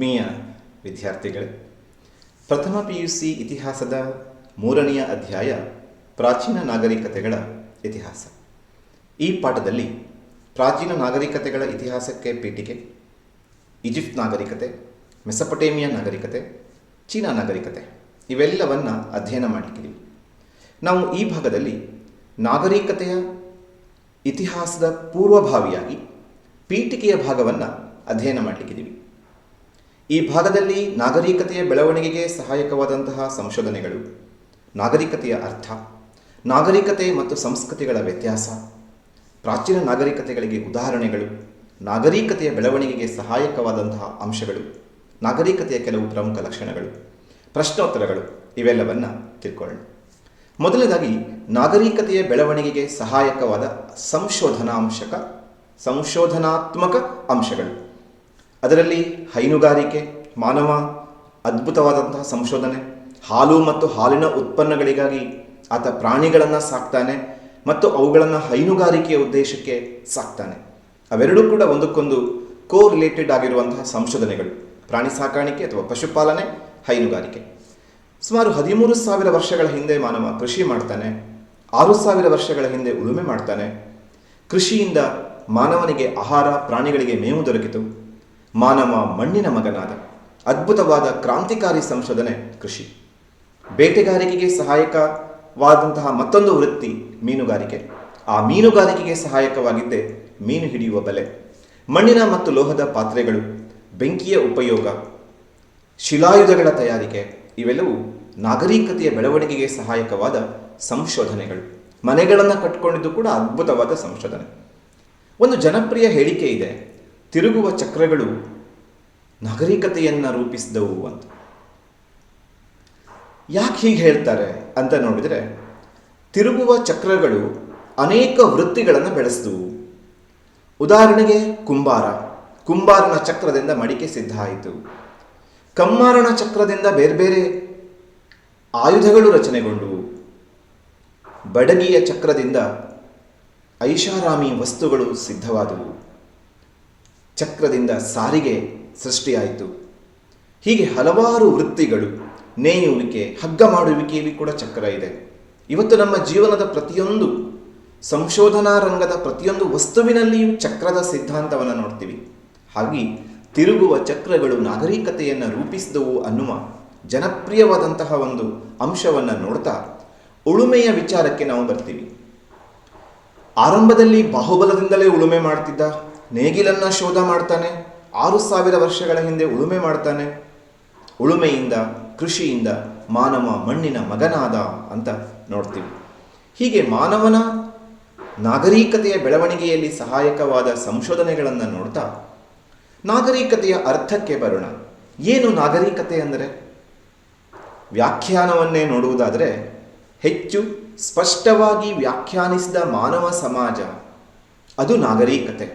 ಆತ್ಮೀಯ ವಿದ್ಯಾರ್ಥಿಗಳೇ, ಪ್ರಥಮ ಪಿ ಯು ಸಿ ಇತಿಹಾಸದ ಮೂರನೆಯ ಅಧ್ಯಾಯ ಪ್ರಾಚೀನ ನಾಗರಿಕತೆಗಳ ಇತಿಹಾಸ. ಈ ಪಾಠದಲ್ಲಿ ಪ್ರಾಚೀನ ನಾಗರಿಕತೆಗಳ ಇತಿಹಾಸಕ್ಕೆ ಪೀಠಿಕೆ, ಈಜಿಪ್ಟ್ ನಾಗರಿಕತೆ, ಮೆಸಪಟೇಮಿಯಾ ನಾಗರಿಕತೆ, ಚೀನಾ ನಾಗರಿಕತೆ, ಇವೆಲ್ಲವನ್ನು ಅಧ್ಯಯನ ಮಾಡಲಿಕ್ಕಿದ್ದೀವಿ ನಾವು ಈ ಭಾಗದಲ್ಲಿ ನಾಗರಿಕತೆಯ ಇತಿಹಾಸದ ಪೂರ್ವಭಾವಿಯಾಗಿ ಪೀಠಿಕೆಯ ಭಾಗವನ್ನು ಅಧ್ಯಯನ ಮಾಡಲಿಕ್ಕಿದ್ದೀವಿ. ಈ ಭಾಗದಲ್ಲಿ ನಾಗರಿಕತೆಯ ಬೆಳವಣಿಗೆಗೆ ಸಹಾಯಕವಾದಂತಹ ಸಂಶೋಧನೆಗಳು. ನಾಗರಿಕತೆಯ ಅರ್ಥ, ನಾಗರಿಕತೆ ಮತ್ತು ಸಂಸ್ಕೃತಿಗಳ ವ್ಯತ್ಯಾಸ, ಪ್ರಾಚೀನ ನಾಗರಿಕತೆಗಳಿಗೆ ಉದಾಹರಣೆಗಳು, ನಾಗರಿಕತೆಯ ಬೆಳವಣಿಗೆಗೆ ಸಹಾಯಕವಾದಂತಹ ಅಂಶಗಳು, ನಾಗರಿಕತೆಯ ಕೆಲವು ಪ್ರಮುಖ ಲಕ್ಷಣಗಳು, ಪ್ರಶ್ನೋತ್ತರಗಳು, ಇವೆಲ್ಲವನ್ನು ತಿಳ್ಕೊಳ್ಳೋಣ. ಮೊದಲನೇದಾಗಿ, ನಾಗರಿಕತೆಯ ಬೆಳವಣಿಗೆಗೆ ಸಹಾಯಕವಾದ ಸಂಶೋಧನಾಂಶಕ, ಸಂಶೋಧನಾತ್ಮಕ ಅಂಶಗಳು. ಅದರಲ್ಲಿ ಹೈನುಗಾರಿಕೆ, ಮಾನವ, ಅದ್ಭುತವಾದಂತಹ ಸಂಶೋಧನೆ, ಹಾಲು ಮತ್ತು ಹಾಲಿನ ಉತ್ಪನ್ನಗಳಿಗಾಗಿ ಆತ ಪ್ರಾಣಿಗಳನ್ನು ಸಾಕ್ತಾನೆ ಮತ್ತು ಅವುಗಳನ್ನು ಹೈನುಗಾರಿಕೆಯ ಉದ್ದೇಶಕ್ಕೆ ಸಾಕ್ತಾನೆ. ಅವೆರಡೂ ಕೂಡ ಒಂದಕ್ಕೊಂದು ಕೋ ರಿಲೇಟೆಡ್ ಆಗಿರುವಂತಹ ಸಂಶೋಧನೆಗಳು. ಪ್ರಾಣಿ ಸಾಕಾಣಿಕೆ ಅಥವಾ ಪಶುಪಾಲನೆ, ಹೈನುಗಾರಿಕೆ. ಸುಮಾರು ಹದಿಮೂರು ಸಾವಿರ ವರ್ಷಗಳ ಹಿಂದೆ ಮಾನವ ಕೃಷಿ ಮಾಡ್ತಾನೆ, ಆರು ಸಾವಿರ ವರ್ಷಗಳ ಹಿಂದೆ ಉಳುಮೆ ಮಾಡ್ತಾನೆ. ಕೃಷಿಯಿಂದ ಮಾನವನಿಗೆ ಆಹಾರ, ಪ್ರಾಣಿಗಳಿಗೆ ಮೇವು ದೊರಕಿತು. ಮಾನವ ಮಣ್ಣಿನ ಮಗನಾದ ಅದ್ಭುತವಾದ ಕ್ರಾಂತಿಕಾರಿ ಸಂಶೋಧನೆ ಕೃಷಿ. ಬೇಟೆಗಾರಿಕೆಗೆ ಸಹಾಯಕವಾದಂತಹ ಮತ್ತೊಂದು ವೃತ್ತಿ ಮೀನುಗಾರಿಕೆ. ಆ ಮೀನುಗಾರಿಕೆಗೆ ಸಹಾಯಕವಾಗಿದ್ದೇ ಮೀನು ಹಿಡಿಯುವ ಬಲೆ. ಮಣ್ಣಿನ ಮತ್ತು ಲೋಹದ ಪಾತ್ರೆಗಳು, ಬೆಂಕಿಯ ಉಪಯೋಗ, ಶಿಲಾಯುಧಗಳ ತಯಾರಿಕೆ, ಇವೆಲ್ಲವೂ ನಾಗರಿಕತೆಯ ಬೆಳವಣಿಗೆಗೆ ಸಹಾಯಕವಾದ ಸಂಶೋಧನೆಗಳು. ಮನೆಗಳನ್ನು ಕಟ್ಕೊಂಡಿದ್ದು ಕೂಡ ಅದ್ಭುತವಾದ ಸಂಶೋಧನೆ. ಒಂದು ಜನಪ್ರಿಯ ಹೇಳಿಕೆ ಇದೆ ತಿರುಗುವ ಚಕ್ರಗಳು ನಾಗರಿಕತೆಯನ್ನು ರೂಪಿಸಿದವು ಅಂತ. ಯಾಕೆ ಹೀಗೆ ಹೇಳ್ತಾರೆ ಅಂತ ನೋಡಿದರೆ, ತಿರುಗುವ ಚಕ್ರಗಳು ಅನೇಕ ವೃತ್ತಿಗಳನ್ನು ಬೆಳೆಸಿದವು. ಉದಾಹರಣೆಗೆ ಕುಂಬಾರ. ಕುಂಬಾರನ ಚಕ್ರದಿಂದ ಮಡಿಕೆ ಸಿದ್ಧ ಆಯಿತು. ಕಮ್ಮಾರನ ಚಕ್ರದಿಂದ ಬೇರೆ ಬೇರೆ ಆಯುಧಗಳು ರಚನೆಗೊಂಡವು ಬಡಗಿಯ ಚಕ್ರದಿಂದ ಐಷಾರಾಮಿ ವಸ್ತುಗಳು ಸಿದ್ಧವಾದವು. ಚಕ್ರದಿಂದ ಸಾರಿಗೆ ಸೃಷ್ಟಿಯಾಯಿತು. ಹೀಗೆ ಹಲವಾರು ವೃತ್ತಿಗಳು ನೇಯುವಿಕೆ, ಹಗ್ಗ ಮಾಡುವಿಕೆಯಲ್ಲಿ ಕೂಡ ಚಕ್ರ ಇದೆ. ಇವತ್ತು ನಮ್ಮ ಜೀವನದ ಪ್ರತಿಯೊಂದು ಸಂಶೋಧನಾ ರಂಗದ ಪ್ರತಿಯೊಂದು ವಸ್ತುವಿನಲ್ಲಿಯೂ ಚಕ್ರದ ಸಿದ್ಧಾಂತವನ್ನು ನೋಡ್ತೀವಿ. ಹಾಗೆ ತಿರುಗುವ ಚಕ್ರಗಳು ನಾಗರಿಕತೆಯನ್ನು ರೂಪಿಸಿದವು ಅನ್ನುವ ಜನಪ್ರಿಯವಾದಂತಹ ಒಂದು ಅಂಶವನ್ನು ನೋಡ್ತಾ ಉಳುಮೆಯ ವಿಚಾರಕ್ಕೆ ನಾವು ಬರ್ತೀವಿ. ಆರಂಭದಲ್ಲಿ ಬಾಹುಬಲದಿಂದಲೇ ಉಳುಮೆ ಮಾಡ್ತಿದ್ದ ನೇಗಿಲನ್ನ ಶೋಧ ಮಾಡ್ತಾನೆ, ಆರು ಸಾವಿರ ವರ್ಷಗಳ ಹಿಂದೆ ಉಳುಮೆ ಮಾಡ್ತಾನೆ. ಉಳುಮೆಯಿಂದ, ಕೃಷಿಯಿಂದ ಮಾನವ ಮಣ್ಣಿನ ಮಗನಾದ ಅಂತ ನೋಡ್ತೀವಿ. ಹೀಗೆ ಮಾನವನ ನಾಗರಿಕತೆಯ ಬೆಳವಣಿಗೆಯಲ್ಲಿ ಸಹಾಯಕವಾದ ಸಂಶೋಧನೆಗಳನ್ನು ನೋಡ್ತಾ, ನಾಗರಿಕತೆಯ ಅರ್ಥಕ್ಕೆ ಬರೋಣ. ಏನು ನಾಗರಿಕತೆ ಅಂದರೆ? ವ್ಯಾಖ್ಯಾನವನ್ನೇ ನೋಡುವುದಾದರೆ, ಹೆಚ್ಚು ಸ್ಪಷ್ಟವಾಗಿ ವ್ಯಾಖ್ಯಾನಿಸಿದ ಮಾನವ ಸಮಾಜ, ಅದು ನಾಗರಿಕತೆ.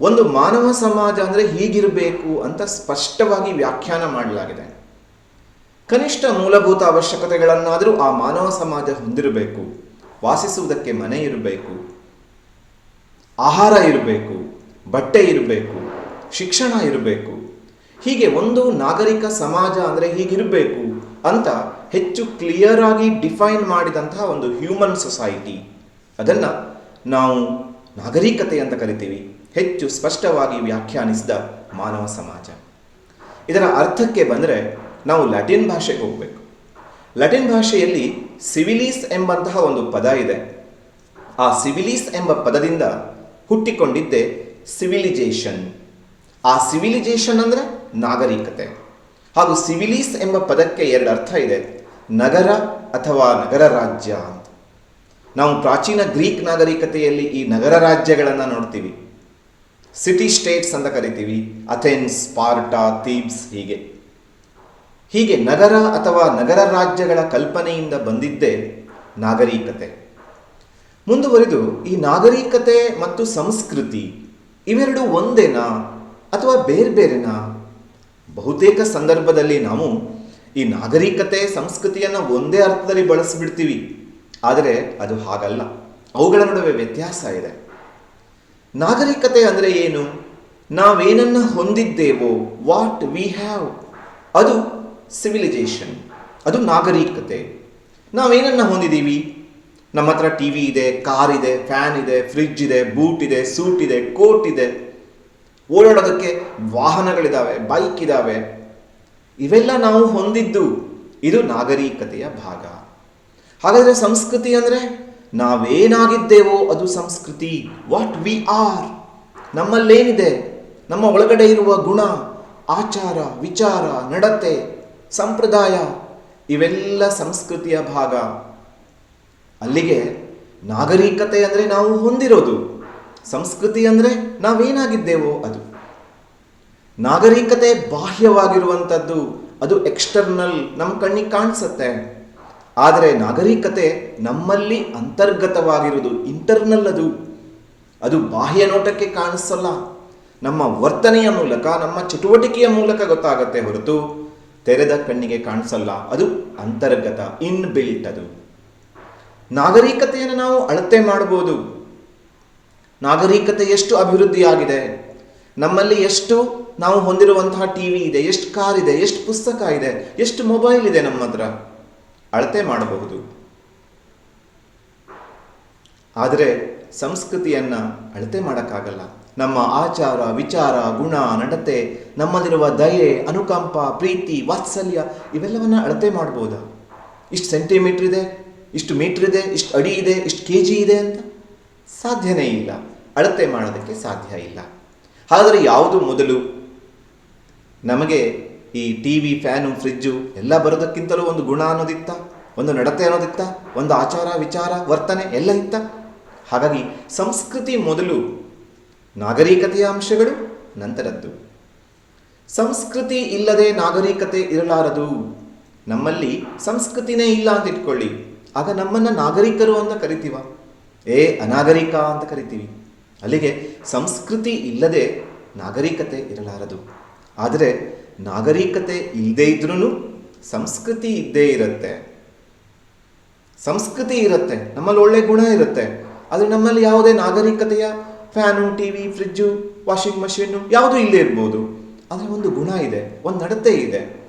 ಒಂದು ಮಾನವ ಸಮಾಜ ಅಂದರೆ ಹೀಗಿರಬೇಕು ಅಂತ ಸ್ಪಷ್ಟವಾಗಿ ವ್ಯಾಖ್ಯಾನ ಮಾಡಲಾಗಿದೆ. ಕನಿಷ್ಠ ಮೂಲಭೂತ ಅವಶ್ಯಕತೆಗಳನ್ನಾದರೂ ಆ ಮಾನವ ಸಮಾಜ ಹೊಂದಿರಬೇಕು, ವಾಸಿಸುವುದಕ್ಕೆ ಮನೆ ಇರಬೇಕು, ಆಹಾರ ಇರಬೇಕು, ಬಟ್ಟೆ ಇರಬೇಕು, ಶಿಕ್ಷಣ ಇರಬೇಕು, ಹೀಗೆ ಒಂದು ನಾಗರಿಕ ಸಮಾಜ ಅಂದರೆ ಹೀಗಿರಬೇಕು ಅಂತ ಹೆಚ್ಚು ಕ್ಲಿಯರ್ ಆಗಿ ಡಿಫೈನ್ ಮಾಡಿದಂತಹ ಒಂದು ಹ್ಯೂಮನ್ ಸೊಸೈಟಿ ಅದನ್ನು ನಾವು ನಾಗರಿಕತೆ ಅಂತ ಕರಿತೀವಿ. ಹೆಚ್ಚು ಸ್ಪಷ್ಟವಾಗಿ ವ್ಯಾಖ್ಯಾನಿಸಿದ ಮಾನವ ಸಮಾಜ. ಇದರ ಅರ್ಥಕ್ಕೆ ಬಂದರೆ ನಾವು ಲ್ಯಾಟಿನ್ ಭಾಷೆಗೆ ಹೋಗಬೇಕು. ಲ್ಯಾಟಿನ್ ಭಾಷೆಯಲ್ಲಿ ಸಿವಿಲೀಸ್ ಎಂಬಂತಹ ಒಂದು ಪದ ಇದೆ. ಆ ಸಿವಿಲೀಸ್ ಎಂಬ ಪದದಿಂದ ಹುಟ್ಟಿಕೊಂಡಿದ್ದೆ ಸಿವಿಲಿಜೇಷನ್. ಆ ಸಿವಿಲಿಜೇಷನ್ ಅಂದರೆ ನಾಗರಿಕತೆ. ಹಾಗೂ ಸಿವಿಲೀಸ್ ಎಂಬ ಪದಕ್ಕೆ ಎರಡು ಅರ್ಥ ಇದೆ. ನಗರ ಅಥವಾ ನಗರ ರಾಜ್ಯ ಅಂತ. ನಾವು ಪ್ರಾಚೀನ ಗ್ರೀಕ್ ನಾಗರಿಕತೆಯಲ್ಲಿ ಈ ನಗರ ರಾಜ್ಯಗಳನ್ನು ನೋಡ್ತೀವಿ. ಸಿಟಿ ಸ್ಟೇಟ್ಸ್ ಅಂತ ಕರಿತೀವಿ. ಅಥೆನ್ಸ್ ಪಾರ್ಟಾ ಥೀಬ್ಸ್ ಹೀಗೆ. ಹೀಗೆ ನಗರ ಅಥವಾ ನಗರ ರಾಜ್ಯಗಳ ಕಲ್ಪನೆಯಿಂದ ಬಂದಿದ್ದೇ ನಾಗರಿಕತೆ. ಮುಂದುವರಿದು ಈ ನಾಗರಿಕತೆ ಮತ್ತು ಸಂಸ್ಕೃತಿ ಇವೆರಡು ಒಂದೇನಾ ಅಥವಾ ಬೇರೆ ಬೇರೆನಾ? ಬಹುತೇಕ ಸಂದರ್ಭದಲ್ಲಿ ನಾವು ಈ ನಾಗರಿಕತೆ, ಸಂಸ್ಕೃತಿಯನ್ನು ಒಂದೇ ಅರ್ಥದಲ್ಲಿ ಬಳಸಿಬಿಡ್ತೀವಿ. ಆದರೆ ಅದು ಹಾಗಲ್ಲ. ಅವುಗಳ ನಡುವೆ ವ್ಯತ್ಯಾಸ ಇದೆ. ನಾಗರಿಕತೆ ಅಂದರೆ ಏನು? ನಾವೇನನ್ನು ಹೊಂದಿದ್ದೇವೋ ವಾಟ್ ವಿ ಹ್ಯಾವ್ ಅದು ಸಿವಿಲೈಜೇಷನ್ ಅದು ನಾಗರಿಕತೆ. ನಾವೇನನ್ನ ಹೊಂದಿದ್ದೀವಿ? ನಮ್ಮ ಹತ್ರ ಟಿ ವಿ ಇದೆ ಕಾರ್ ಇದೆ ಫ್ಯಾನ್ ಇದೆ ಫ್ರಿಡ್ಜ್ ಇದೆ ಬೂಟ್ ಇದೆ ಸೂಟ್ ಇದೆ ಕೋಟ್ ಇದೆ. ಓಡಾಡೋದಕ್ಕೆ ವಾಹನಗಳಿದ್ದಾವೆ ಬೈಕ್ ಇದ್ದಾವೆ ಇವೆಲ್ಲ ನಾವು ಹೊಂದಿದ್ದು ಇದು ನಾಗರಿಕತೆಯ ಭಾಗ. ಹಾಗಾದರೆ ಸಂಸ್ಕೃತಿ ಅಂದರೆ ನಾವೇನಾಗಿದ್ದೇವೋ ಅದು ಸಂಸ್ಕೃತಿ. ವಾಟ್ ವಿ ಆರ್ ನಮ್ಮಲ್ಲೇನಿದೆ? ನಮ್ಮ ಒಳಗಡೆ ಇರುವ ಗುಣ, ಆಚಾರ, ವಿಚಾರ, ನಡತೆ, ಸಂಪ್ರದಾಯ, ಇವೆಲ್ಲ ಸಂಸ್ಕೃತಿಯ ಭಾಗ. ಅಲ್ಲಿಗೆ ನಾಗರಿಕತೆ ಅಂದರೆ ನಾವು ಹೊಂದಿರೋದು. ಸಂಸ್ಕೃತಿ ಅಂದರೆ ನಾವೇನಾಗಿದ್ದೇವೋ ಅದು. ನಾಗರಿಕತೆ ಬಾಹ್ಯವಾಗಿರುವಂಥದ್ದು ಅದು ಎಕ್ಸ್ಟರ್ನಲ್ ನಮ್ಮ ಕಣ್ಣಿಗೆ ಕಾಣಿಸುತ್ತೆ. ಆದರೆ ನಾಗರಿಕತೆ ನಮ್ಮಲ್ಲಿ ಅಂತರ್ಗತವಾಗಿರುವುದು ಇಂಟರ್ನಲ್ ಅದು. ಅದು ಬಾಹ್ಯ ನೋಟಕ್ಕೆ ಕಾಣಿಸಲ್ಲ. ನಮ್ಮ ವರ್ತನೆಯ ಮೂಲಕ, ನಮ್ಮ ಚಟುವಟಿಕೆಯ ಮೂಲಕ ಗೊತ್ತಾಗತ್ತೆ ಹೊರತು ತೆರೆದ ಕಣ್ಣಿಗೆ ಕಾಣಿಸಲ್ಲ. ಅದು ಅಂತರ್ಗತ ಇನ್ ಬಿಲ್ಟ್ ಅದು. ನಾಗರಿಕತೆಯನ್ನು ನಾವು ಅಳತೆ ಮಾಡಬಹುದು. ನಾಗರಿಕತೆ ಎಷ್ಟು ಅಭಿವೃದ್ಧಿಯಾಗಿದೆ? ನಮ್ಮಲ್ಲಿ ಎಷ್ಟು ನಾವು ಹೊಂದಿರುವಂತಹ ಟಿ ವಿ ಇದೆ, ಎಷ್ಟು ಕಾರ್ ಇದೆ, ಎಷ್ಟು ಪುಸ್ತಕ ಇದೆ, ಎಷ್ಟು ಮೊಬೈಲ್ ಇದೆ ನಮ್ಮ ಹತ್ರ ಅಳತೆ ಮಾಡಬಹುದು. ಆದರೆ ಸಂಸ್ಕೃತಿಯನ್ನು ಅಳತೆ ಮಾಡೋಕ್ಕಾಗಲ್ಲ. ನಮ್ಮ ಆಚಾರ, ವಿಚಾರ, ಗುಣ, ನಡತೆ, ನಮ್ಮಲ್ಲಿರುವ ದಯೆ, ಅನುಕಂಪ, ಪ್ರೀತಿ, ವಾತ್ಸಲ್ಯ ಇವೆಲ್ಲವನ್ನ ಅಳತೆ ಮಾಡ್ಬೋದಾ? ಇಷ್ಟು ಸೆಂಟಿಮೀಟ್ರ್ ಇದೆ, ಇಷ್ಟು ಮೀಟ್ರ್ ಇದೆ, ಇಷ್ಟು ಅಡಿ ಇದೆ, ಇಷ್ಟು ಕೆ ಜಿ ಇದೆ ಅಂತ? ಸಾಧ್ಯನೇ ಇಲ್ಲ. ಅಳತೆ ಮಾಡೋದಕ್ಕೆ ಸಾಧ್ಯ ಇಲ್ಲ. ಹಾಗಾದರೆ ಯಾವುದು ಮೊದಲು? ನಮಗೆ ಈ ಟಿ ವಿ ಫ್ಯಾನು, ಫ್ರಿಜ್ಜು ಎಲ್ಲ ಬರೋದಕ್ಕಿಂತಲೂ ಒಂದು ಗುಣ ಅನ್ನೋದಿತ್ತ, ಒಂದು ನಡತೆ ಅನ್ನೋದಿತ್ತ, ಒಂದು ಆಚಾರ, ವಿಚಾರ, ವರ್ತನೆ ಎಲ್ಲ ಇತ್ತ. ಹಾಗಾಗಿ ಸಂಸ್ಕೃತಿ ಮೊದಲು, ನಾಗರಿಕತೆಯ ಅಂಶಗಳು, ನಂತರದ್ದು. ಸಂಸ್ಕೃತಿ ಇಲ್ಲದೆ ನಾಗರಿಕತೆ ಇರಲಾರದು. ನಮ್ಮಲ್ಲಿ ಸಂಸ್ಕೃತಿನೇ ಇಲ್ಲ ಅಂತ ಇಟ್ಕೊಳ್ಳಿ. ಆಗ ನಮ್ಮನ್ನು ನಾಗರಿಕರು ಅಂತ ಕರಿತೀವ? ಏ, ಅನಾಗರಿಕ ಅಂತ ಕರಿತೀವಿ. ಅಲ್ಲಿಗೆ ಸಂಸ್ಕೃತಿ ಇಲ್ಲದೆ ನಾಗರಿಕತೆ ಇರಲಾರದು. ಆದರೆ ನಾಗರಿಕತೆ ಇಲ್ಲದೇ ಇದ್ರೂ ಸಂಸ್ಕೃತಿ ಇದ್ದೇ ಇರುತ್ತೆ. ಸಂಸ್ಕೃತಿ ಇರುತ್ತೆ. ನಮ್ಮಲ್ಲಿ ಒಳ್ಳೆ ಗುಣ ಇರುತ್ತೆ. ಆದರೆ ನಮ್ಮಲ್ಲಿ ಯಾವುದೇ ನಾಗರಿಕತೆಯ fan, T V, fridge, washing machine ಯಾವುದೂ ಇಲ್ಲೇ ಇರ್ಬೋದು. ಆದರೆ ಒಂದು ಗುಣ ಇದೆ, ಒಂದು ನಡತೆ ಇದೆ.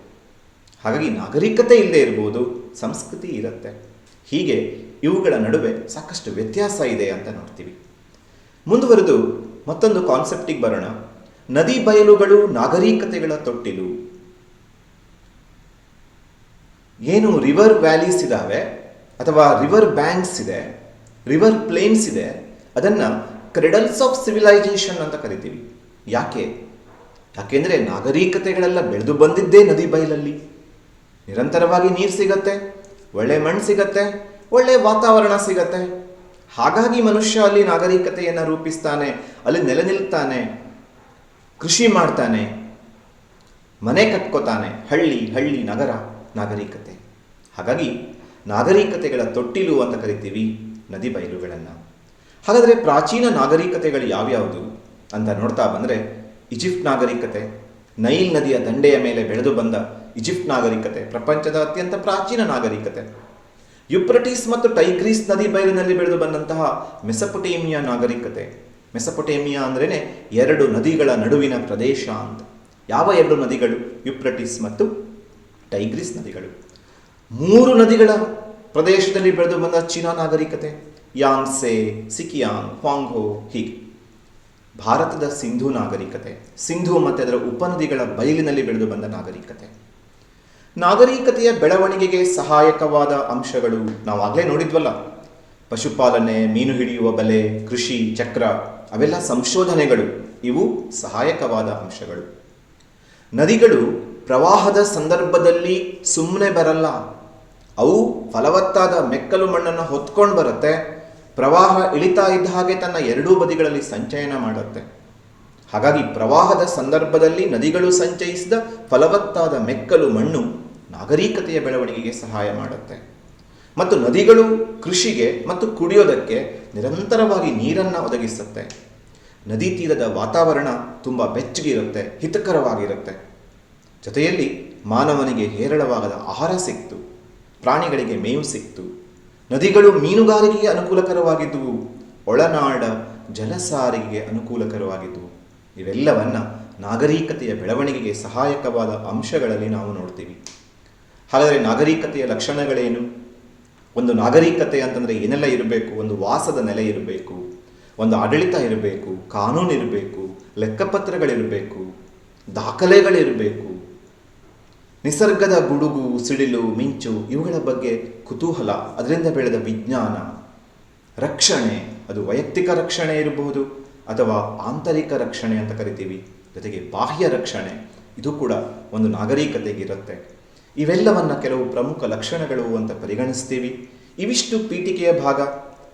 ಹಾಗಾಗಿ ನಾಗರಿಕತೆ ಇಲ್ಲದೆ ಇರ್ಬೋದು, ಸಂಸ್ಕೃತಿ ಇರುತ್ತೆ. ಹೀಗೆ ಇವುಗಳ ನಡುವೆ ಸಾಕಷ್ಟು ವ್ಯತ್ಯಾಸ ಇದೆ ಅಂತ ನೋಡ್ತೀವಿ. ಮುಂದುವರೆದು ಮತ್ತೊಂದು ಕಾನ್ಸೆಪ್ಟಿಗೆ ಬರೋಣ. ನದಿ ಬಯಲುಗಳು ನಾಗರಿಕತೆಗಳ ತೊಟ್ಟಿಲು. ಏನು ರಿವರ್ ವ್ಯಾಲೀಸ್ ಇದ್ದಾವೆ ಅಥವಾ ರಿವರ್ ಬ್ಯಾಂಕ್ಸ್ ಇದೆ ರಿವರ್ ಪ್ಲೇನ್ಸ್ ಇದೆ, ಅದನ್ನು ಕ್ರೆಡಲ್ಸ್ ಆಫ್ ಸಿವಿಲೈಸೇಷನ್ ಅಂತ ಕರಿತೀವಿ. ಯಾಕೆ? ಯಾಕೆಂದರೆ ನಾಗರಿಕತೆಗಳೆಲ್ಲ ಬೆಳೆದು ಬಂದಿದ್ದೇ ನದಿ ಬಯಲಲ್ಲಿ. ನಿರಂತರವಾಗಿ ನೀರು ಸಿಗತ್ತೆ, ಒಳ್ಳೆ ಮಣ್ಣು ಸಿಗತ್ತೆ, ಒಳ್ಳೆ ವಾತಾವರಣ ಸಿಗತ್ತೆ. ಹಾಗಾಗಿ ಮನುಷ್ಯ ಅಲ್ಲಿ ನಾಗರಿಕತೆಯನ್ನು ರೂಪಿಸ್ತಾನೆ, ಅಲ್ಲಿ ನೆಲೆ ನಿಲ್ತಾನೆ. ಕೃಷಿ ಮಾಡ್ತಾನೆ, ಮನೆ ಕಟ್ಕೋತಾನೆ, ಹಳ್ಳಿ ಹಳ್ಳಿ ನಗರ, ನಾಗರಿಕತೆ. ಹಾಗಾಗಿ ನಾಗರಿಕತೆಗಳ ತೊಟ್ಟಿಲು ಅಂತ ಕರಿತೀವಿ ನದಿ ಬಯಲುಗಳನ್ನು. ಹಾಗಾದರೆ ಪ್ರಾಚೀನ ನಾಗರಿಕತೆಗಳು ಯಾವ್ಯಾವುದು ಅಂತ ನೋಡ್ತಾ ಬಂದರೆ ಈಜಿಪ್ಟ್ ನಾಗರಿಕತೆ, ನೈಲ್ ನದಿಯ ದಂಡೆಯ ಮೇಲೆ ಬೆಳೆದು ಬಂದ ಈಜಿಪ್ಟ್ ನಾಗರಿಕತೆ, ಪ್ರಪಂಚದ ಅತ್ಯಂತ ಪ್ರಾಚೀನ ನಾಗರಿಕತೆ. ಯುಪ್ರಟೀಸ್ ಮತ್ತು ಟೈಗ್ರೀಸ್ ನದಿ ಬಯಲಿನಲ್ಲಿ ಬೆಳೆದು ಬಂದಂತಹ ಮೆಸಪುಟೇಮಿಯಾ ನಾಗರಿಕತೆ ಮೆಸಪೊಟೇಮಿಯಾ ಅಂದ್ರೇನೆ ಎರಡು ನದಿಗಳ ನಡುವಿನ ಪ್ರದೇಶ ಅಂತ. ಯಾವ ಎರಡು ನದಿಗಳು? ಯುಪ್ರಟಿಸ್ ಮತ್ತು ಟೈಗ್ರಿಸ್ ನದಿಗಳು. ಮೂರು ನದಿಗಳ ಪ್ರದೇಶದಲ್ಲಿ ಬೆಳೆದು ಬಂದ ಚೀನಾ ನಾಗರಿಕತೆ. ಯಾಂಗ್ಸೆ, ಸಿಕಿಯಾಂಗ್ ಹಾಂಗ್ಹೋ ಹೀಗೆ. ಭಾರತದ ಸಿಂಧು ನಾಗರಿಕತೆ. ಸಿಂಧು ಮತ್ತು ಅದರ ಉಪನದಿಗಳ ಬಯಲಿನಲ್ಲಿ ಬೆಳೆದು ಬಂದ ನಾಗರಿಕತೆ. ನಾಗರಿಕತೆಯ ಬೆಳವಣಿಗೆಗೆ ಸಹಾಯಕವಾದ ಅಂಶಗಳು ನಾವು ಆಗಲೇ ನೋಡಿದ್ವಲ್ಲ. ಪಶುಪಾಲನೆ, ಮೀನು ಹಿಡಿಯುವ ಬಲೆ, ಕೃಷಿ, ಚಕ್ರ, ಅವೆಲ್ಲ ಸಂಶೋಧನೆಗಳು. ಇವು ಸಹಾಯಕವಾದ ಅಂಶಗಳು. ನದಿಗಳು ಪ್ರವಾಹದ ಸಂದರ್ಭದಲ್ಲಿ ಸುಮ್ಮನೆ ಬರಲ್ಲ. ಅವು ಫಲವತ್ತಾದ ಮೆಕ್ಕಲು ಮಣ್ಣನ್ನು ಹೊತ್ಕೊಂಡು ಬರುತ್ತೆ. ಪ್ರವಾಹ ಇಳಿತಾ ಇದ್ದ ಹಾಗೆ ತನ್ನ ಎರಡೂ ಬದಿಗಳಲ್ಲಿ ಸಂಚಯನ ಮಾಡುತ್ತೆ. ಹಾಗಾಗಿ ಪ್ರವಾಹದ ಸಂದರ್ಭದಲ್ಲಿ ನದಿಗಳು ಸಂಚಯಿಸಿದ ಫಲವತ್ತಾದ ಮೆಕ್ಕಲು ಮಣ್ಣು ನಾಗರಿಕತೆಯ ಬೆಳವಣಿಗೆಗೆ ಸಹಾಯ ಮಾಡುತ್ತೆ. ಮತ್ತು ನದಿಗಳು ಕೃಷಿಗೆ ಮತ್ತು ಕುಡಿಯೋದಕ್ಕೆ ನಿರಂತರವಾಗಿ ನೀರನ್ನು ಒದಗಿಸುತ್ತೆ. ನದಿ ತೀರದ ವಾತಾವರಣ ತುಂಬ ಬೆಚ್ಚಗಿರುತ್ತೆ ಹಿತಕರವಾಗಿರುತ್ತೆ. ಜೊತೆಯಲ್ಲಿ ಮಾನವನಿಗೆ ಹೇರಳವಾಗದ ಆಹಾರ ಸಿಕ್ತು, ಪ್ರಾಣಿಗಳಿಗೆ ಮೇವು ಸಿಕ್ತು. ನದಿಗಳು ಮೀನುಗಾರಿಕೆಗೆ ಅನುಕೂಲಕರವಾಗಿದ್ದುವು, ಒಳನಾಡ ಜಲಸಾರಿಗೆಗೆ ಅನುಕೂಲಕರವಾಗಿದ್ದುವು. ಇವೆಲ್ಲವನ್ನು ನಾಗರಿಕತೆಯ ಬೆಳವಣಿಗೆಗೆ ಸಹಾಯಕವಾದ ಅಂಶಗಳಲ್ಲಿ ನಾವು ನೋಡ್ತೀವಿ. ಹಾಗಾದರೆ ನಾಗರಿಕತೆಯ ಲಕ್ಷಣಗಳೇನು? ಒಂದು ನಾಗರಿಕತೆ ಅಂತಂದರೆ ಏನೆಲ್ಲ ಇರಬೇಕು? ಒಂದು ವಾಸದ ನೆಲೆ ಇರಬೇಕು, ಒಂದು ಆಡಳಿತ ಇರಬೇಕು, ಕಾನೂನು ಇರಬೇಕು ಲೆಕ್ಕಪತ್ರಗಳಿರಬೇಕು ದಾಖಲೆಗಳಿರಬೇಕು ನಿಸರ್ಗದ ಗುಡುಗು, ಸಿಡಿಲು, ಮಿಂಚು ಇವುಗಳ ಬಗ್ಗೆ ಕುತೂಹಲ, ಅದರಿಂದ ಬೆಳೆದ ವಿಜ್ಞಾನ. ರಕ್ಷಣೆ, ಅದು ವೈಯಕ್ತಿಕ ರಕ್ಷಣೆ ಇರಬಹುದು ಅಥವಾ ಆಂತರಿಕ ರಕ್ಷಣೆ ಅಂತ ಕರಿತೀವಿ. ಜೊತೆಗೆ ಬಾಹ್ಯ ರಕ್ಷಣೆ, ಇದು ಕೂಡ ಒಂದು ನಾಗರಿಕತೆಗಿರುತ್ತೆ ಇವೆಲ್ಲವನ್ನ ಕೆಲವು ಪ್ರಮುಖ ಲಕ್ಷಣಗಳು ಅಂತ ಪರಿಗಣಿಸ್ತೀವಿ. ಇವಿಷ್ಟು ಪೀಠಿಕೆಯ ಭಾಗ.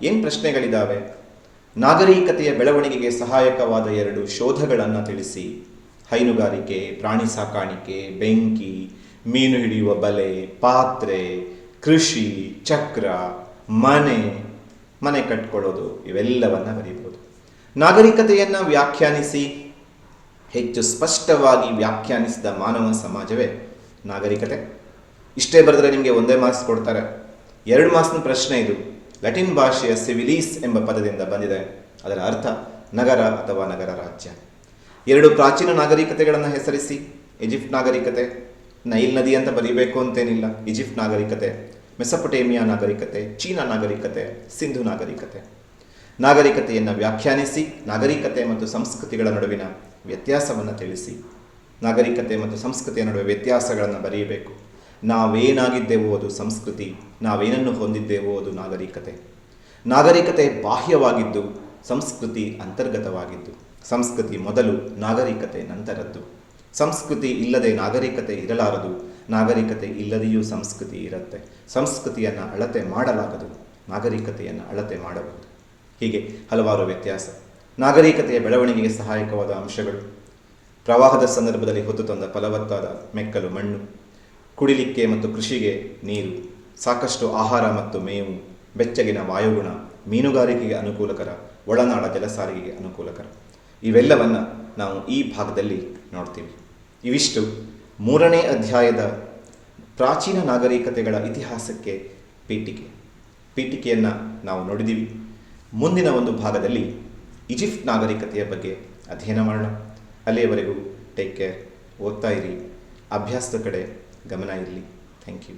ಏನು ಪ್ರಶ್ನೆಗಳಿದ್ದಾವೆ ನಾಗರಿಕತೆಯ ಬೆಳವಣಿಗೆಗೆ ಸಹಾಯಕವಾದ ಎರಡು ಶೋಧಗಳನ್ನು ತಿಳಿಸಿ. ಹೈನುಗಾರಿಕೆ, ಪ್ರಾಣಿ ಸಾಕಾಣಿಕೆ, ಬೆಂಕಿ, ಮೀನು ಹಿಡಿಯುವ ಬಲೆ, ಪಾತ್ರೆ, ಕೃಷಿ, ಚಕ್ರ, ಮನೆ ಮನೆ ಕಟ್ಕೊಳ್ಳೋದು, ಇವೆಲ್ಲವನ್ನ ಬರೀಬಹುದು. ನಾಗರಿಕತೆಯನ್ನು ವ್ಯಾಖ್ಯಾನಿಸಿ. ಹೆಚ್ಚು ಸ್ಪಷ್ಟವಾಗಿ ವ್ಯಾಖ್ಯಾನಿಸಿದ ಮಾನವ ಸಮಾಜವೇ ನಾಗರಿಕತೆ. ಇಷ್ಟೇ ಬರೆದ್ರೆ ನಿಮಗೆ ಒಂದೇ ಮಾರ್ಕ್ಸ್ ಕೊಡ್ತಾರೆ. ಎರಡು ಮಾರ್ಕ್ಸ್ನ ಪ್ರಶ್ನೆ ಇದು. ಲ್ಯಾಟಿನ್ ಭಾಷೆಯ ಸಿವಿಲೀಸ್ ಎಂಬ ಪದದಿಂದ ಬಂದಿದೆ. ಅದರ ಅರ್ಥ ನಗರ ಅಥವಾ ನಗರ ರಾಜ್ಯ. ಎರಡು ಪ್ರಾಚೀನ ನಾಗರಿಕತೆಗಳನ್ನು ಹೆಸರಿಸಿ. ಈಜಿಪ್ಟ್ ನಾಗರಿಕತೆ, ನೈಲ್ ನದಿ ಅಂತ ಬರೀಬೇಕು ಅಂತೇನಿಲ್ಲ. ಈಜಿಪ್ಟ್ ನಾಗರಿಕತೆ, ಮೆಸಪೊಟೇಮಿಯಾ ನಾಗರಿಕತೆ, ಚೀನಾ ನಾಗರಿಕತೆ, ಸಿಂಧು ನಾಗರಿಕತೆ. ನಾಗರಿಕತೆಯನ್ನು ವ್ಯಾಖ್ಯಾನಿಸಿ, ನಾಗರಿಕತೆ ಮತ್ತು ಸಂಸ್ಕೃತಿಗಳ ನಡುವಿನ ವ್ಯತ್ಯಾಸವನ್ನು ತಿಳಿಸಿ. ನಾಗರಿಕತೆ ಮತ್ತು ಸಂಸ್ಕೃತಿಯ ನಡುವೆ ವ್ಯತ್ಯಾಸಗಳನ್ನು ಬರೆಯಬೇಕು. ನಾವೇನಾಗಿದ್ದೇವೋ ಅದು ಸಂಸ್ಕೃತಿ, ನಾವೇನನ್ನು ಹೊಂದಿದ್ದೇವೋ ಅದು ನಾಗರಿಕತೆ. ನಾಗರಿಕತೆ ಬಾಹ್ಯವಾಗಿದ್ದು, ಸಂಸ್ಕೃತಿ ಅಂತರ್ಗತವಾಗಿದ್ದು. ಸಂಸ್ಕೃತಿ ಮೊದಲು, ನಾಗರಿಕತೆ ನಂತರದ್ದು. ಸಂಸ್ಕೃತಿ ಇಲ್ಲದೆ ನಾಗರಿಕತೆ ಇರಲಾರದು. ನಾಗರಿಕತೆ ಇಲ್ಲದೆಯೂ ಸಂಸ್ಕೃತಿ ಇರುತ್ತೆ. ಸಂಸ್ಕೃತಿಯನ್ನು ಅಳತೆ ಮಾಡಲಾಗದು. ನಾಗರಿಕತೆಯನ್ನು ಅಳತೆ ಮಾಡಬಹುದು. ಹೀಗೆ ಹಲವಾರು ವ್ಯತ್ಯಾಸ. ನಾಗರಿಕತೆಯ ಬೆಳವಣಿಗೆಗೆ ಸಹಾಯಕವಾದ ಅಂಶಗಳು. ಪ್ರವಾಹದ ಸಂದರ್ಭದಲ್ಲಿ ಹೊತ್ತು ತಂದ ಫಲವತ್ತಾದ ಮೆಕ್ಕಲು ಮಣ್ಣು, ಕುಡಿಲಿಕ್ಕೆ ಮತ್ತು ಕೃಷಿಗೆ ನೀರು, ಸಾಕಷ್ಟು ಆಹಾರ ಮತ್ತು ಮೇವು, ಬೆಚ್ಚಗಿನ ವಾಯುಗುಣ, ಮೀನುಗಾರಿಕೆಗೆ ಅನುಕೂಲಕರ, ಒಳನಾಡ ಜಲಸಾರಿಗೆಗೆ ಅನುಕೂಲಕರ. ಇವೆಲ್ಲವನ್ನು ನಾವು ಈ ಭಾಗದಲ್ಲಿ ನೋಡ್ತೀವಿ. ಇವಿಷ್ಟು ಮೂರನೇ ಅಧ್ಯಾಯದ ಪ್ರಾಚೀನ ನಾಗರಿಕತೆಗಳ ಇತಿಹಾಸಕ್ಕೆ ಪೀಠಿಕೆ. ಪೀಠಿಕೆಯನ್ನು ನಾವು ನೋಡಿದ್ದೀವಿ ಮುಂದಿನ ಒಂದು ಭಾಗದಲ್ಲಿ ಈಜಿಪ್ಟ್ ನಾಗರಿಕತೆಯ ಬಗ್ಗೆ ಅಧ್ಯಯನ ಮಾಡೋಣ. ಅಲ್ಲಿಯವರೆಗೂ ಟೇಕ್ ಕೇರ್ ಓದ್ತಾ ಇರಿ. ಅಭ್ಯಾಸದ ಕಡೆ ಗಮನ ಇರಲಿ. Thank you